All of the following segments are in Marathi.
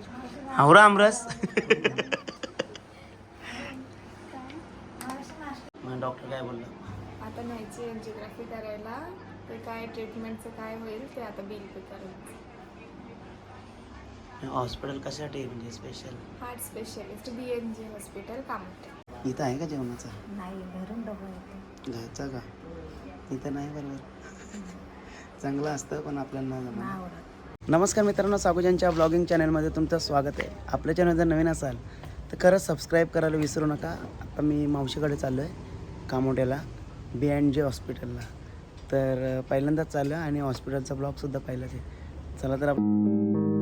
आवरा आमरस. मग डॉक्टर काय बोलला? आता न्यायची एन्जिओग्राफी करायला. ते काय ट्रीटमेंटचं काय होईल ते आता बिल पे करायचं. हॉस्पिटल कशासाठी म्हणजे special heart specialist B N G hospital Kamte इथं आहे का जेवणाचा? नाही घरून डबा येतो घ्यायचा का? इथं नाही बरोबर. चांगलं असतं पण आपल्याला नाही जमणार. आवडत. नमस्कार मित्रांनो सागोजनच्या ब्लॉगिंग चॅनलमध्ये तुमचं स्वागत आहे. आपल्या चॅनल जर नवीन असाल तर खरंच सबस्क्राईब करायला विसरू नका. आता मी मावशीकडे चाललो आहे कामोट्याला बी अँड जे हॉस्पिटलला तर पहिल्यांदाच चाललं आणि हॉस्पिटलचा ब्लॉगसुद्धा पाहिलाच आहे. चला तर आप-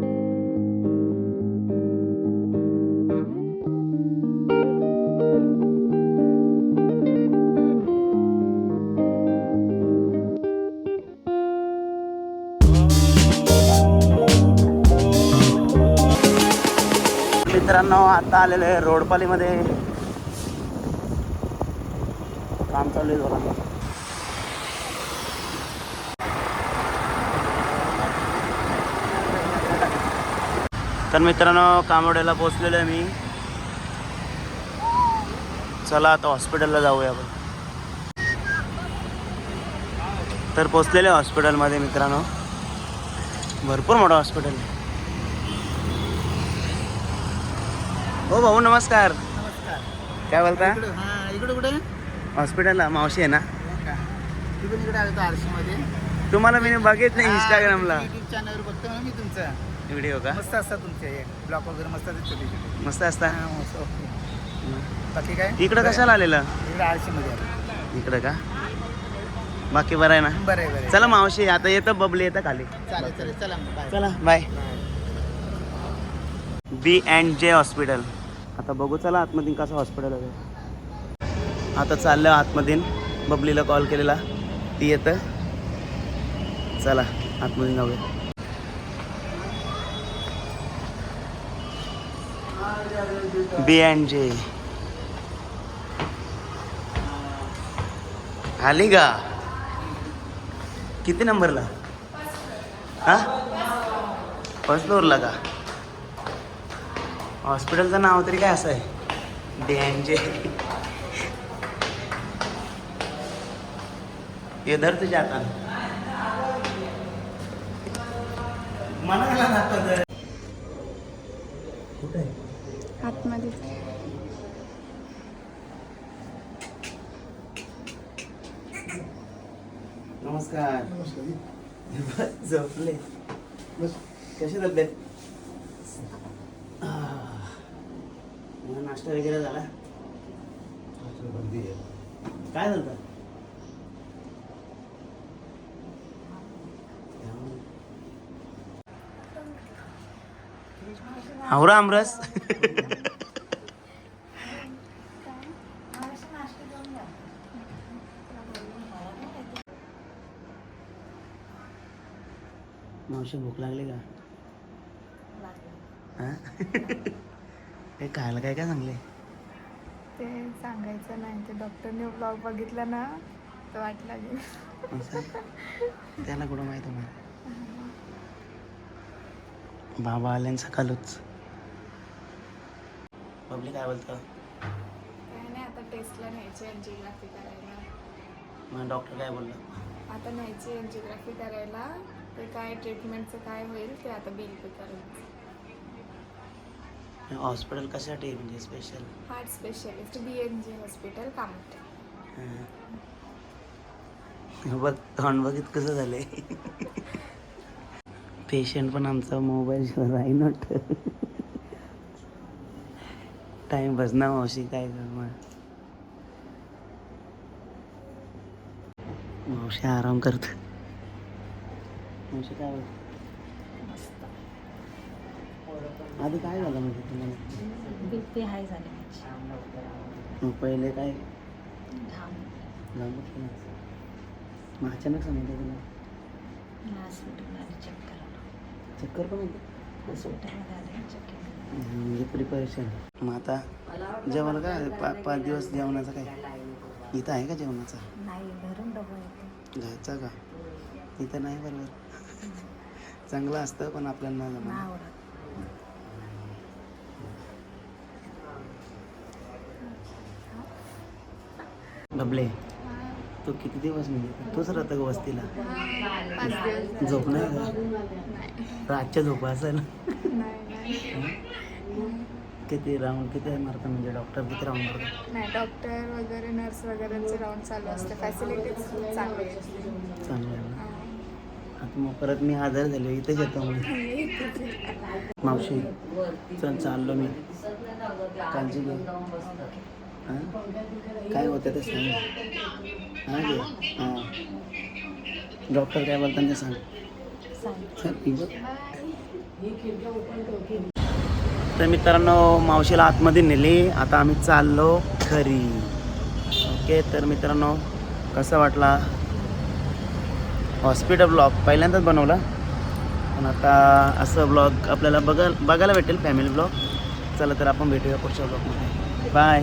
मित्रांनो आता आलेलो आहे रोडपालीमध्ये. काम चालू आहे जोरात तर मित्रांनो कामोड्याला पोचलेलो आहे मी. चला आता हॉस्पिटलला जाऊया आपण. तर पोचलेले हॉस्पिटलमध्ये मित्रांनो. भरपूर मोठं हॉस्पिटल आहे. हो भाऊ नमस्कार. नमस्कार. काय बोलता? इकडे हा इकडे कुठे? हॉस्पिटलला मावशी आहे ना. आरशीमध्ये. तुम्हाला मी बघित नाही इंस्टाग्रामला युट्यूब बघतो मी तुमचा. व्हिडिओ का? मस्त असतात तुमचे हे ब्लॉग वगैरे मस्त असतात मस्त असता? हा, मस्त, ओके. बाकी काय? इकडं कशाला आलेलं? इकडे आरशीमध्ये आलो. इकडं का? बाकी बरं आहे ना? बरं आहे. चला मावशी आता येतं बबली येतं खाली. चला चला bye B and J hospital आता बघू चला आतमध्ये कसं हॉस्पिटल आहे आता चाललं आतमध्ये बबलीला कॉल केलेला. ती येतं. चला आतमध्ये जाऊया. बी अँड जे आली का? किती नंबरला हा? फर्स्ट फ्लोअरला का? हॉस्पिटलचं नाव तरी काय असं आहे? डी एन जे ये धर तुझ्या मनाला कुठे आहे? आतमध्ये. नमस्कार. झोपले. कशी तब्येत आह. मग नाश्ता वगैरे झाला? काय झालं? आवरा आमरस. मावशी भूक लागली का? हे खायला काय काय चांगले ते सांगायचं नाही ते डॉक्टरने ब्लॉग बघितला ना तर वाट लागेल त्याला कुठं माहीत मग बाबा आले सकाळच. बबली काय बोलतं? काय नाही आता टेस्टला न्यायची एन्जिओग्राफी करायला. मग डॉक्टर काय बोललं? आता न्यायची एन्जिओग्राफी करायला ते काय ट्रीटमेंटचं काय होईल ते आता बिल पे करायचं हॉस्पिटल कशासाठी आहे? म्हणजे special heart specialist B N G hospital Kamte बघ तोंड बघित कसं झालंय. पेशंट पण आमचा मोबाईल राही नोट टाइम ना मावशी काय करणार? मावशी आराम करत मावशी काय बोलते? आधी काय झालं म्हणजे तुम्हाला? बी पी हाय झाले माझी. पहिले काय? घाम. मग अचानक सांगितलं तुला हॉस्पिटलला आली चेक करायला चक्कर पण येते हॉस्पिटलमध्ये आले चेक केलं. म्हणजे प्रिपरेशन मग आता जेवण काय? पा पाच दिवस जेवणाचं काय? इथं आहे का जेवणाचा? नाही घरून डबा येतो घ्यायचा का? इथं नाही बरोबर. चांगलं असतं पण आपल्याला नाही जमणार आवडत डबले. तू किती दिवस म्हणजे तूच राहतं वस्तीला? पाच दिवस झाले. झोप नाही का रातच्या झोपा असेल. किती राऊंड किती मारतात म्हणजे डॉक्टर किती राऊंड मारतात नाही डॉक्टर वगैरे नर्स वगैरेचे राऊंड चालू असते. फॅसिलिटीज चांगले. चांगलं आहे ना. आता मग परत मी आजार झालो इथेच येतो मग. मावशी चल चाललो मी. काळजी घे. हां? काय होतं ते सांग. हां घे हां. डॉक्टर काय बोलतात ते सांग. तर मित्रांनो मावशीला आतमध्ये नेली. आता आम्ही चाललो घरी. ओके तर मित्रांनो कसा वाटला? हॉस्पिटल ब्लॉग पहिल्यांदाच बनवला. पण आता असं ब्लॉग आपल्याला बघा बघायला भेटेल फॅमिली ब्लॉग चला तर आपण भेटूया पुढच्या ब्लॉगमध्ये बाय